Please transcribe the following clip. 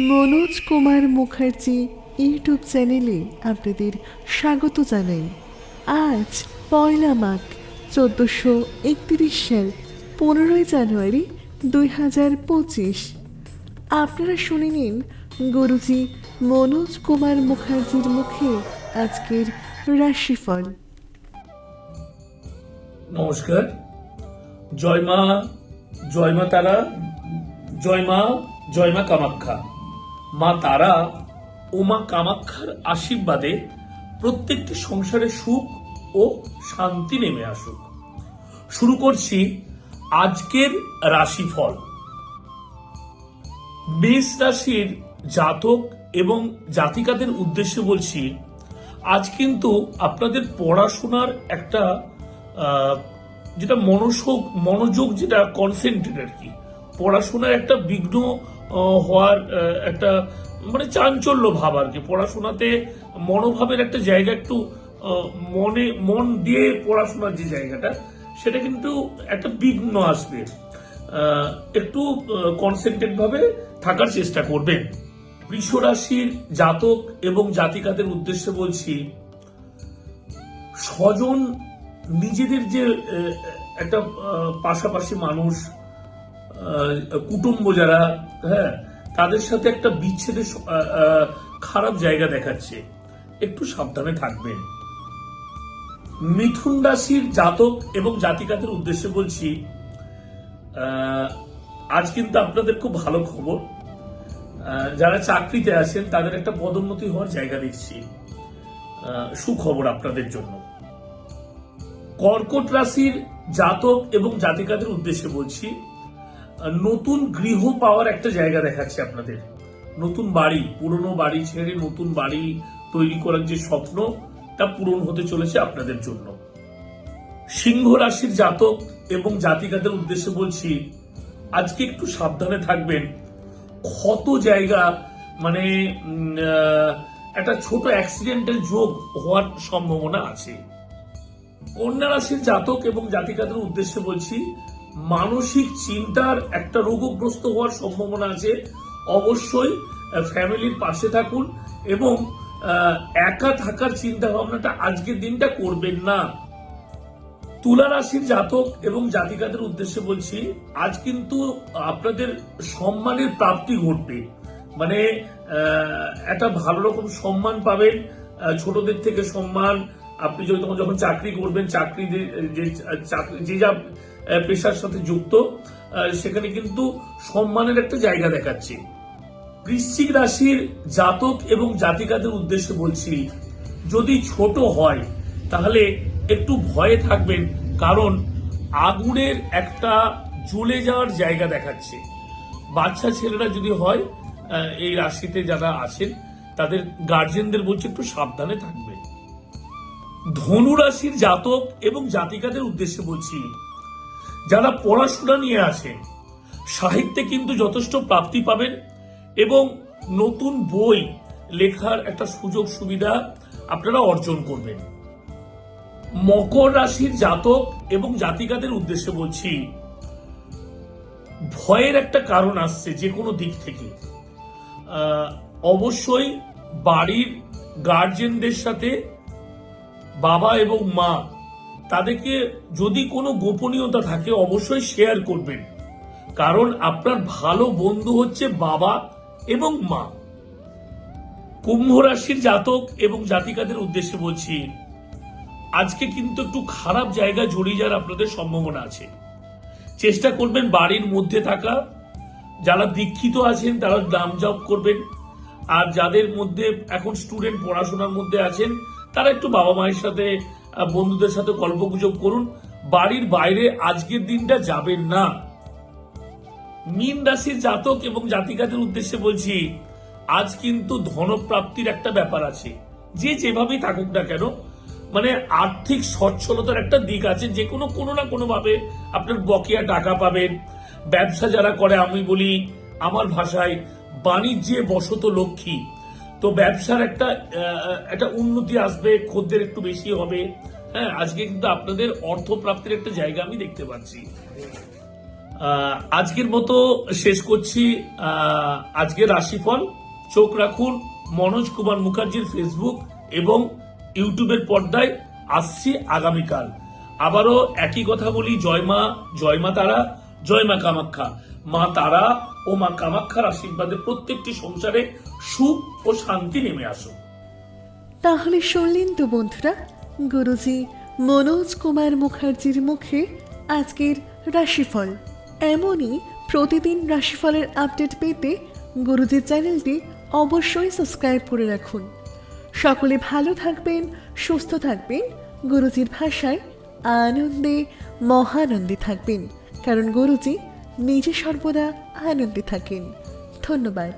Manoj Kumar Mukherjee YouTube চ্যানেলে আপনাদের স্বাগত জানাই। আজ পয়লা মাঘ, চোদ্দোশো একত্রিশ সাল, পনেরোই জানুয়ারি দুই হাজার পঁচিশ। আপনারা শুনে নিন গুরুজি মনোজ কুমার মুখার্জির মুখে আজকের রাশিফল। নমস্কার। জয় মা জয় মা তারা, জয় মা জয় মা কামাখ্যা। মা তারা ও মা কামাখ্যার আশীর্বাদে প্রত্যেকটি সংসারে সুখ ও শান্তি নেমে আসুক। শুরু করছি আজকের রাশিফল। মেষ রাশির জাতক এবং জাতিকাদের উদ্দেশ্যে বলছি, আজ কিন্তু আপনাদের পড়াশোনার একটা যেটা মনোযোগ মনোযোগ যেটা কনসেন্ট্রেট আর কি। পড়াশোনার একটা বিঘ্ন হওয়ার একটা মানে চাঞ্চল্য ভাব আর কি। পড়াশোনাতে মনোভাবের একটা জায়গা একটু মনে, মন দিয়ে পড়াশোনার যে জায়গাটা, সেটা কিন্তু একটা বিঘ্ন আসবে। একটু কনসেন্ট্রেট ভাবে থাকার চেষ্টা করবেন বৃষ রাশির জাতক এবং জাতিকাদের উদ্দেশ্যে বলছি, স্বজন নিজেদের যে একটা পাশাপাশি মানুষ কুটুম্ব যারা হ্যাঁ তাদের সাথে একটা বিচ্ছেদের খারাপ জায়গা দেখাচ্ছে। একটু সাবধানে থাকবেন। মিথুন রাশির জাতক এবং জাতিকাদের উদ্দেশ্যে বলছি আজ কিন্তু আপনাদের খুব ভালো খবর। যারা চাকরিতে আছেন, তাদের একটা পদোন্নতি হওয়ার জায়গা দেখছি। সুখবর আপনাদের জন্য। কর্কট রাশির জাতক এবং জাতিকাদের উদ্দেশ্যে বলছি নতুন গৃহ পাওয়ার একটা জায়গা দেখাচ্ছে আপনাদের। নতুন বাড়ি, পুরনো বাড়ি ছেড়ে নতুন বাড়ি তৈরি করার যে স্বপ্ন, তা পূরণ হতে চলেছে আপনাদের জন্য। সিংহ রাশির জাতক এবং জাতিকাদের উদ্দেশ্যে বলছি, আজকে একটু সাবধানে থাকবেন। ক্ষত জায়গা মানে একটা ছোট অ্যাক্সিডেন্টের যোগ হওয়ার সম্ভাবনা আছে। কন্যা রাশির জাতক এবং জাতিকাদের উদ্দেশ্যে বলছি মানসিক চিন্তার একটা রোগগ্রস্ত হওয়ার সম্ভাবনা আছে, অবশ্যই ফ্যামিলির পাশে থাকুন এবং একা থাকার চিন্তা ভাবনাটা আজকের দিনটা করবেন না। তুলা রাশির জাতক এবং জাতিকাদের উদ্দেশ্যে বলছি, আজ কিন্তু আপনাদের সম্মানের প্রাপ্তি ঘটবে। মানে একটা ভালো রকম সম্মান পাবেন ছোটদের থেকে সম্মান আপনি যখন যখন চাকরি করবেন, চাকরি যে চাকরি যে যা পেশার সাথে যুক্ত সেখানে কিন্তু সম্মানের একটা জায়গা দেখাচ্ছে। বৃশ্চিক রাশির জাতক এবং জাতিকাদের উদ্দেশ্যে বলছি, যদি ছোট হয়, তাহলে একটু ভয়ে থাকবেন, কারণ আগুনের একটা জ্বলে যাওয়ার জায়গা দেখাচ্ছে। বাচ্চা ছেলেরা যদি হয় এই রাশিতে যারা আছেন, তাদের গার্জেনদের বলছে একটু সাবধানে থাকবেন। ধনু রাশির জাতক এবং জাতিকাদের উদ্দেশ্যে বলছি, যারা পড়াশোনা নিয়ে আছেন, সাহিত্যে কিন্তু যথেষ্ট প্রাপ্তি পাবেন এবং নতুন বই লেখার একটা সুযোগ সুবিধা আপনারা অর্জন করবেন। মকর রাশির জাতক এবং জাতিকাদের উদ্দেশ্যে বলছি, ভয়ের একটা কারণ আসছে যে কোনো দিক থেকে। অবশ্যই বাড়ির গার্জেনদের সাথে বাবা এবং মা, তাদেরকে যদি কোনো গোপনীয়তা থাকে, অবশ্যই শেয়ার করবেন। কারণ আপনার ভালো বন্ধু হচ্ছে বাবা এবং মা। কুম্ভ রাশির জাতক এবং জাতিকাদের উদ্দেশ্যে বলছি, আজকে কিন্তু একটু খারাপ জায়গা জড়িয়ে যাওয়ার আপনাদের সম্ভাবনা আছে। চেষ্টা করবেন বাড়ির মধ্যে থাকা, যারা দীক্ষিত আছেন তারা নাম জপ করবেন, আর যাদের মধ্যে এখন স্টুডেন্ট পড়াশোনার মধ্যে আছেন তারা একটু বাবা মায়ের সাথে বন্ধুদের সাথে গল্পগুজব করুন। বাড়ির বাইরে আজকের দিনটা যাবেন না। মীন রাশির জাতক এবং জাতিকাদের উদ্দেশ্যে বলছি, আজ কিন্তু ধনপ্রাপ্তির একটা ব্যাপার আছে। যে যেভাবেই থাকুক না কেন মানে আর্থিক সচ্ছলতার একটা দিক আছে। যে কোনো কোনো না কোনো ভাবে আপনার বকেয়া টাকা পাবেন। ব্যবসা যারা করে, আমি বলি, আমার ভাষায়, বাণিজ্যে বসত লক্ষ্মী। তো ব্যবসার একটা একটা উন্নতি আসবে, খদ্দের একটু বেশি হবে। হ্যাঁ আজকে কিন্তু আপনাদের অর্থ প্রাপ্তির একটা জায়গা আমি দেখতে পাচ্ছি। আজকের মতো শেষ করছি। আজকের রাশিফল, চোখ রাখুন, মনোজ কুমার মুখার্জির ফেসবুক এবং ইউটিউবের পর্দায় আসছি আগামীকাল। আবারও একই কথা বলি, জয় মা জয় মা তারা, জয় মা কামাখ্যা। মা তারা ও মা কামাখ্যার আশীর্বাদে প্রত্যেকটি সংসারে সুখ ও শান্তি নেমে আসুক। তাহলে শুনলেন তো বন্ধুরা, গুরুজি মনোজ কুমার মুখার্জির মুখে আজকের রাশিফল। এমনই প্রতিদিন রাশিফলের আপডেট পেতে গুরুজির চ্যানেলটি অবশ্যই সাবস্ক্রাইব করে রাখুন। সকলে ভালো থাকবেন, সুস্থ থাকবেন, গুরুজির ভাষায় আনন্দে, মহানন্দে থাকবেন। কারণ গুরুজি নিজে সর্বদা আনন্দে থাকেন। ধন্যবাদ।